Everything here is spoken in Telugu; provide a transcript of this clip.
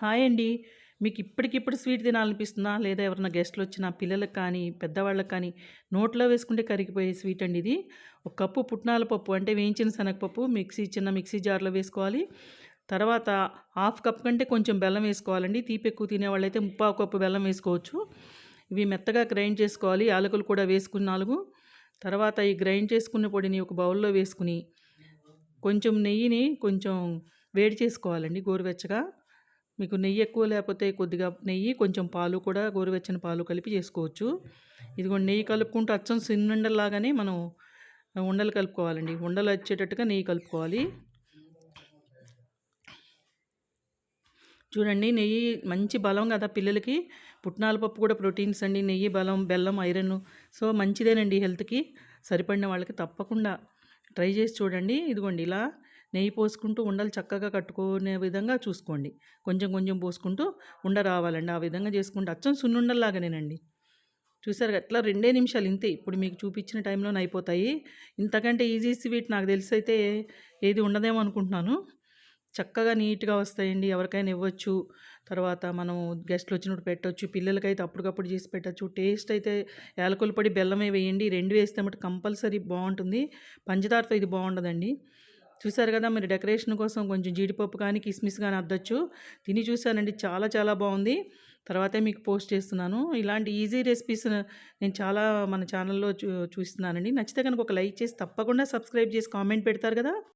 హాయ్ అండి. మీకు ఇప్పటికిప్పుడు స్వీట్ తినాలనిపిస్తుందా? లేదా ఎవరైనా గెస్ట్లు వచ్చినా పిల్లలకు కానీ పెద్దవాళ్ళకి కానీ నోట్లో వేసుకుంటే కరిగిపోయే స్వీట్ అండి ఇది. ఒక కప్పు పుట్నాల పప్పు అంటే వేయించిన శనగపప్పు మిక్సీ చిన్న మిక్సీ జార్లో వేసుకోవాలి. తర్వాత హాఫ్ కప్ కంటే కొంచెం బెల్లం వేసుకోవాలండి. తీపి ఎక్కువ తినేవాళ్ళైతే ముప్పావు కప్పు బెల్లం వేసుకోవచ్చు. ఇవి మెత్తగా గ్రైండ్ చేసుకోవాలి. యాలకులు కూడా వేసుకుని నాలుగు. తర్వాత ఈ గ్రైండ్ చేసుకున్న పొడిని ఒక బౌల్లో వేసుకుని కొంచెం నెయ్యిని కొంచెం వేడి చేసుకోవాలండి గోరువెచ్చగా. మీకు నెయ్యి ఎక్కువ లేకపోతే కొద్దిగా నెయ్యి కొంచెం పాలు కూడా గోరువెచ్చని పాలు కలిపి చేసుకోవచ్చు. ఇదిగోండి నెయ్యి కలుపుకుంటూ అచ్చం సిన్నుండలాగానే మనం ఉండలు కలుపుకోవాలండి. ఉండలు వచ్చేటట్టుగా నెయ్యి కలుపుకోవాలి. చూడండి నెయ్యి మంచి బలం కదా పిల్లలకి. పుట్నాల పప్పు కూడా ప్రోటీన్స్ అండి. నెయ్యి బలం బెల్లం ఐరన్. సో మంచిదేనండి హెల్త్కి. సరిపడిన వాళ్ళకి తప్పకుండా ట్రై చేసి చూడండి. ఇదిగోండి ఇలా నెయ్యి పోసుకుంటూ ఉండలు చక్కగా కట్టుకునే విధంగా చూసుకోండి. కొంచెం కొంచెం పోసుకుంటూ ఉండ రావాలండి. ఆ విధంగా చేసుకుంటే అచ్చం సున్నుండల్లాగానేనండి. చూసారు అట్లా రెండే నిమిషాలు ఇంతే. ఇప్పుడు మీకు చూపించిన టైంలోనే అయిపోతాయి. ఇంతకంటే ఈజీ స్వీట్ నాకు తెలిసి అయితే ఏది ఉండదేమో అనుకుంటున్నాను. చక్కగా నీట్గా వస్తాయండి. ఎవరికైనా ఇవ్వచ్చు. తర్వాత మనం గెస్ట్లు వచ్చినప్పుడు పెట్టవచ్చు పిల్లలకైతే అప్పటికప్పుడు చేసి పెట్టచ్చు. టేస్ట్ అయితే యాలకుల పొడి బెల్లమే వేయండి. రెండు వేస్తే మటు కంపల్సరీ బాగుంటుంది. పంచదారతో ఇది బాగుండదండి. చూసారు కదా మీరు డెకరేషన్ కోసం కొంచెం జీడిపప్పు కానీ కిస్మిస్ కానీ అద్దచ్చు. తిని చూసానండి చాలా చాలా బాగుంది. తర్వాతే మీకు పోస్ట్ చేస్తున్నాను. ఇలాంటి ఈజీ రెసిపీస్ నేను చాలా మన ఛానల్లో చూ చూస్తున్నానండి. నచ్చితే కనుక ఒక లైక్ చేసి తప్పకుండా సబ్స్క్రైబ్ చేసి కామెంట్ పెడతారు కదా.